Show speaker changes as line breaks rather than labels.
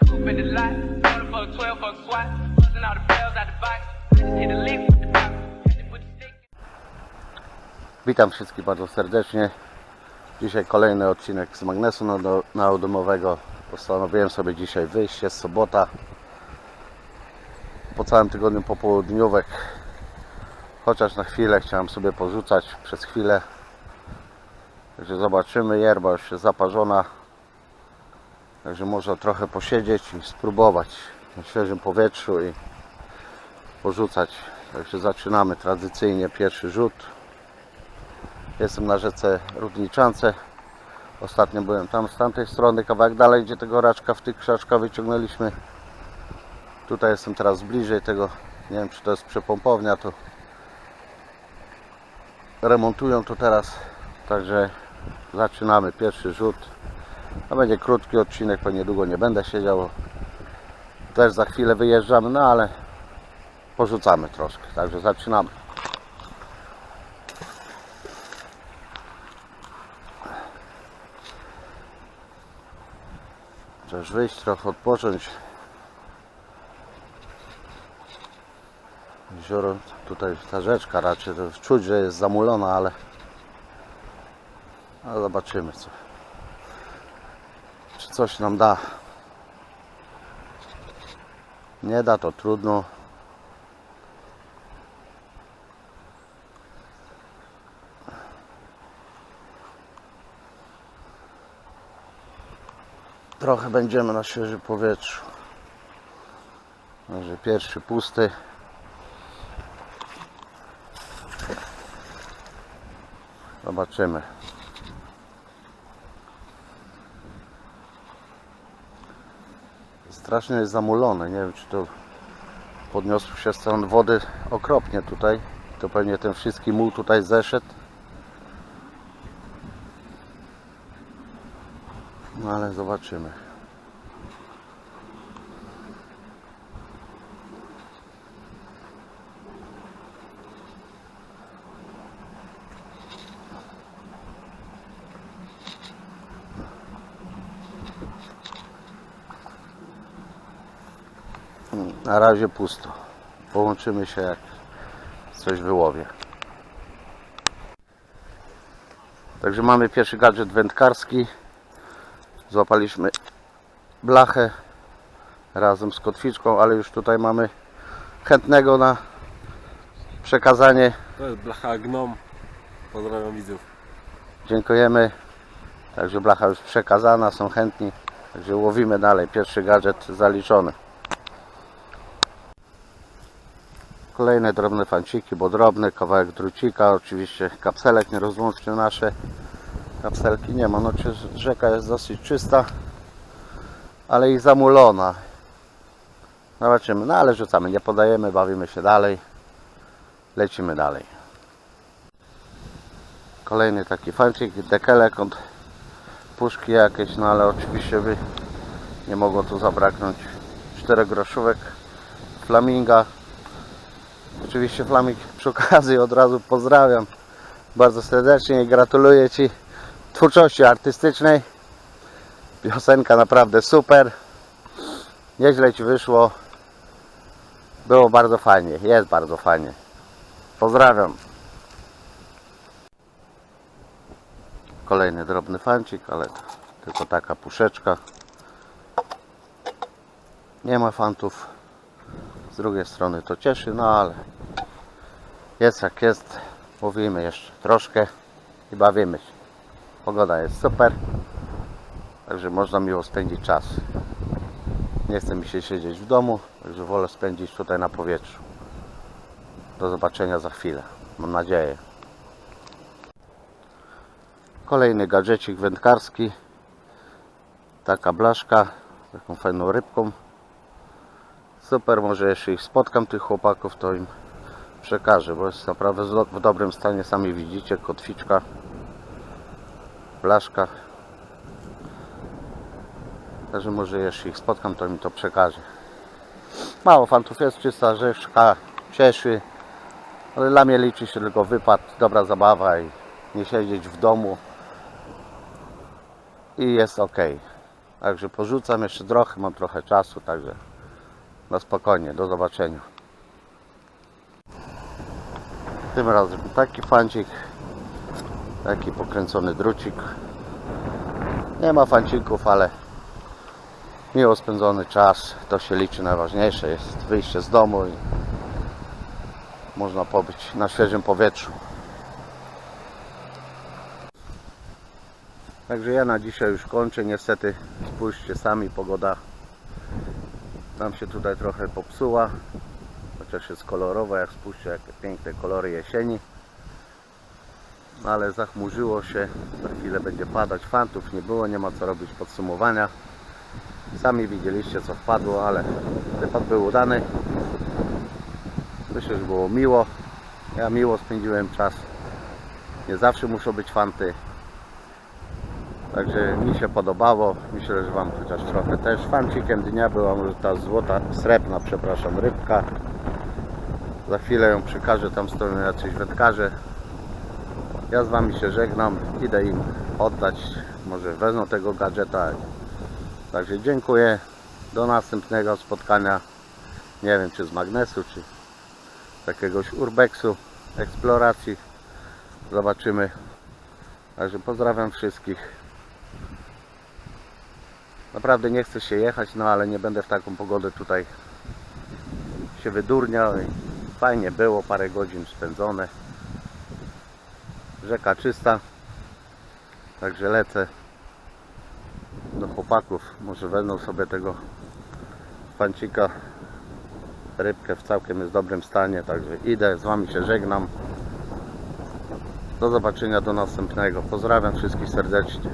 the coupe in the lot. Order for a 12 fuck swat. Busting all the bells out the box. Hit with the
Witam wszystkich bardzo serdecznie. Dzisiaj kolejny odcinek z magnesu naodomowego. Postanowiłem sobie dzisiaj wyjść, jest sobota. Po całym tygodniu popołudniówek. Chociaż na chwilę chciałem sobie porzucać przez chwilę. Także zobaczymy, yerba już jest zaparzona. Także można trochę posiedzieć i spróbować na świeżym powietrzu i porzucać. Także zaczynamy tradycyjnie pierwszy rzut. Jestem na rzece Rudniczance. Ostatnio byłem tam z tamtej strony, kawałek dalej, gdzie tego raczka w tych krzaczkach wyciągnęliśmy. Tutaj jestem teraz bliżej tego, nie wiem czy to jest przepompownia, to remontują to teraz. Także zaczynamy pierwszy rzut. To będzie krótki odcinek, bo niedługo nie będę siedział. Też za chwilę wyjeżdżamy, no ale porzucamy troszkę. Także zaczynamy. Trzeba wyjść, trochę odpocząć. Jezioro, tutaj ta rzeczka raczej to czuć, że jest zamulona, ale, ale zobaczymy co. Coś nam da. Nie da to trudno. trochę będziemy na świeżym powietrzu. Także pierwszy pusty. Zobaczymy. Strasznie jest zamulone. Nie wiem, czy to podniosło się stan wody okropnie tutaj. To pewnie ten wszystki muł tutaj zeszedł. No ale zobaczymy. Na razie pusto. Połączymy się jak coś wyłowię. Także mamy pierwszy gadżet wędkarski. Złapaliśmy blachę razem z kotwiczką, ale już tutaj mamy chętnego na przekazanie.
To jest blacha gnom. Pozdrawiam widzów.
Dziękujemy. Także blacha już przekazana, są chętni. Także łowimy dalej. Pierwszy gadżet zaliczony. Kolejne drobne fanciki, bo drobny, kawałek drucika, oczywiście kapselek nierozłączny nasze. Kapselki nie ma, no rzeka jest dosyć czysta, ale i zamulona. Zobaczymy, no ale rzucamy, nie podajemy, bawimy się dalej. Lecimy dalej. Kolejny taki fancik, dekelek od puszki jakieś, no ale oczywiście by nie mogło tu zabraknąć czterech groszówek flaminga. Oczywiście flaming przy okazji od razu pozdrawiam bardzo serdecznie i gratuluję Ci twórczości artystycznej. Piosenka naprawdę super. Nieźle Ci wyszło. Było bardzo fajnie, jest bardzo fajnie. Pozdrawiam. Kolejny drobny fancik, ale tylko taka puszeczka. Nie ma fantów. Drugiej strony to cieszy, no ale jest jak jest. Mówimy jeszcze troszkę i bawimy się. Pogoda jest super. Także można miło spędzić czas. Nie chce mi się siedzieć w domu, także wolę spędzić tutaj na powietrzu. Do zobaczenia za chwilę. Mam nadzieję. Kolejny gadżecik wędkarski. Taka blaszka. Taką fajną rybką. Super, może jeszcze ich spotkam tych chłopaków, to im przekażę, bo jest naprawdę w do- w dobrym stanie. Sami widzicie, kotwiczka, blaszka. Także może jeszcze ich spotkam, to mi to przekaże. Mało fantów jest, czysta rzeczka, cieszy. Ale dla mnie liczy się tylko wypad, dobra zabawa i nie siedzieć w domu. I jest ok. Także porzucam jeszcze trochę, mam trochę czasu, także na spokojnie, do zobaczenia. Tym razem taki fancik, taki pokręcony drucik. Nie ma fancików, ale miło spędzony czas, to się liczy najważniejsze, jest wyjście z domu i można pobyć na świeżym powietrzu. Także ja na dzisiaj już kończę. Niestety spójrzcie sami, pogoda nam się tutaj trochę popsuła. Chociaż jest kolorowa, jak spójrzcie jakie piękne kolory jesieni. Ale zachmurzyło się, za chwilę będzie padać. Fantów nie było, nie ma co robić podsumowania. Sami widzieliście co wpadło, ale wypad był udany. Myślę, że było miło. Ja miło spędziłem czas. Nie zawsze muszą być fanty. Także mi się podobało. Myślę, że Wam chociaż trochę też. Fancikiem dnia była może ta złota, srebrna, przepraszam, rybka. Za chwilę ją przekażę, tam stoją jacyś wędkarze. Ja z Wami się żegnam. Idę im oddać. Może wezmą tego gadżeta. Także dziękuję. Do następnego spotkania. Nie wiem, czy z magnesu, czy z jakiegoś urbexu, eksploracji. Zobaczymy. Także pozdrawiam wszystkich. Naprawdę nie chcę się jechać, no ale nie będę w taką pogodę tutaj się wydurniał. Fajnie było, parę godzin spędzone. Rzeka czysta. Także lecę do chłopaków. Może wezmą sobie tego pancika. Rybkę w całkiem jest dobrym stanie. Także idę, z Wami się żegnam. Do zobaczenia do następnego. Pozdrawiam wszystkich serdecznie.